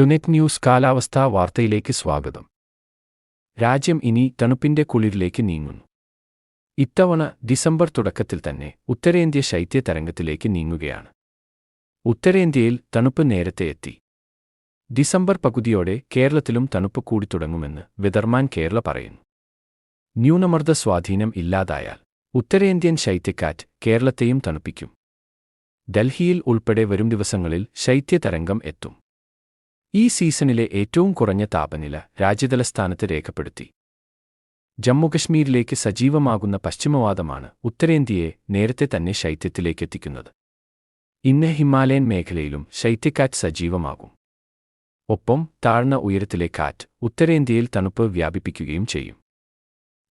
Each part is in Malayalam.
ടുനെറ്റ് ന്യൂസ് കാലാവസ്ഥാ വാർത്തയിലേക്ക് സ്വാഗതം. രാജ്യം ഇനി തണുപ്പിന്റെ കുളിരിലേക്ക് നീങ്ങുന്നു. ഇത്തവണ ഡിസംബർ തുടക്കത്തിൽ തന്നെ ഉത്തരേന്ത്യ ശൈത്യ തരംഗത്തിലേക്ക് നീങ്ങുകയാണ്. ഉത്തരേന്ത്യയിൽ തണുപ്പ് നേരത്തെ എത്തി. ഡിസംബർ പകുതിയോടെ കേരളത്തിലും തണുപ്പ് കൂടിത്തുടങ്ങുമെന്ന് വിദർമാൻ കേരള പറയുന്നു. ന്യൂനമർദ്ദ സ്വാധീനം ഇല്ലാതായാൽ ഉത്തരേന്ത്യൻ ശൈത്യക്കാറ്റ് കേരളത്തെയും തണുപ്പിക്കും. ഡൽഹിയിൽ ഉൾപ്പെടെ വരും ദിവസങ്ങളിൽ ശൈത്യതരംഗം എത്തും. ഈ സീസണിലെ ഏറ്റവും കുറഞ്ഞ താപനില രാജ്യതലസ്ഥാനത്ത് രേഖപ്പെടുത്തി. ജമ്മുകശ്മീരിലേക്ക് സജീവമാകുന്ന പശ്ചിമവാദമാണ് ഉത്തരേന്ത്യയെ നേരത്തെ തന്നെ ശൈത്യത്തിലേക്കെത്തിക്കുന്നത്. ഇന്ന് ഹിമാലയൻ മേഖലയിലും ശൈത്യക്കാറ്റ് സജീവമാകും. ഒപ്പം താഴ്ന്ന ഉയരത്തിലെ കാറ്റ് ഉത്തരേന്ത്യയിൽ തണുപ്പ് വ്യാപിപ്പിക്കുകയും ചെയ്യും.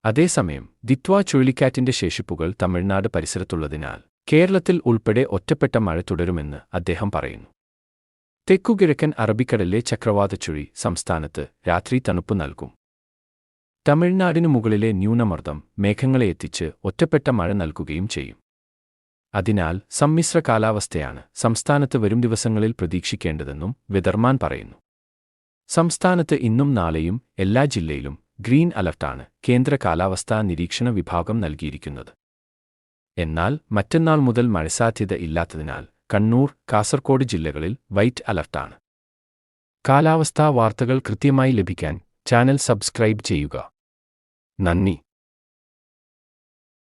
അതേസമയം ദിത്വ ചുഴലിക്കാറ്റിന്റെ ശേഷിപ്പുകൾ തമിഴ്നാട് പരിസരത്തുള്ളതിനാൽ കേരളത്തിൽ ഉൾപ്പെടെ ഒറ്റപ്പെട്ട മഴ തുടരുമെന്ന് അദ്ദേഹം പറയുന്നു. തെക്കുകിഴക്കൻ അറബിക്കടലിലെ ചക്രവാതച്ചുഴി സംസ്ഥാനത്ത് രാത്രി തണുപ്പ് നൽകും. തമിഴ്നാടിനു മുകളിലെ ന്യൂനമർദ്ദം മേഘങ്ങളെ എത്തിച്ച് ഒറ്റപ്പെട്ട മഴ നൽകുകയും ചെയ്യും. അതിനാൽ സമ്മിശ്ര കാലാവസ്ഥയാണ് സംസ്ഥാനത്ത് വരും ദിവസങ്ങളിൽ പ്രതീക്ഷിക്കേണ്ടതെന്നും വിദർമാൻ പറയുന്നു. സംസ്ഥാനത്ത് ഇന്നും നാളെയും എല്ലാ ജില്ലയിലും ഗ്രീൻ അലർട്ടാണ് കേന്ദ്ര കാലാവസ്ഥാ നിരീക്ഷണ വിഭാഗം നൽകിയിരിക്കുന്നത്. എന്നാൽ മറ്റന്നാൾ മുതൽ മഴസാധ്യത ഇല്ലാത്തതിനാൽ കണ്ണൂർ കാസർഗോഡ് ജില്ലകളിൽ വൈറ്റ് അലർട്ടാണ്. കാലാവസ്ഥാ വാർത്തകൾ കൃത്യമായി ലഭിക്കാൻ ചാനൽ സബ്സ്ക്രൈബ് ചെയ്യുക. നന്ദി.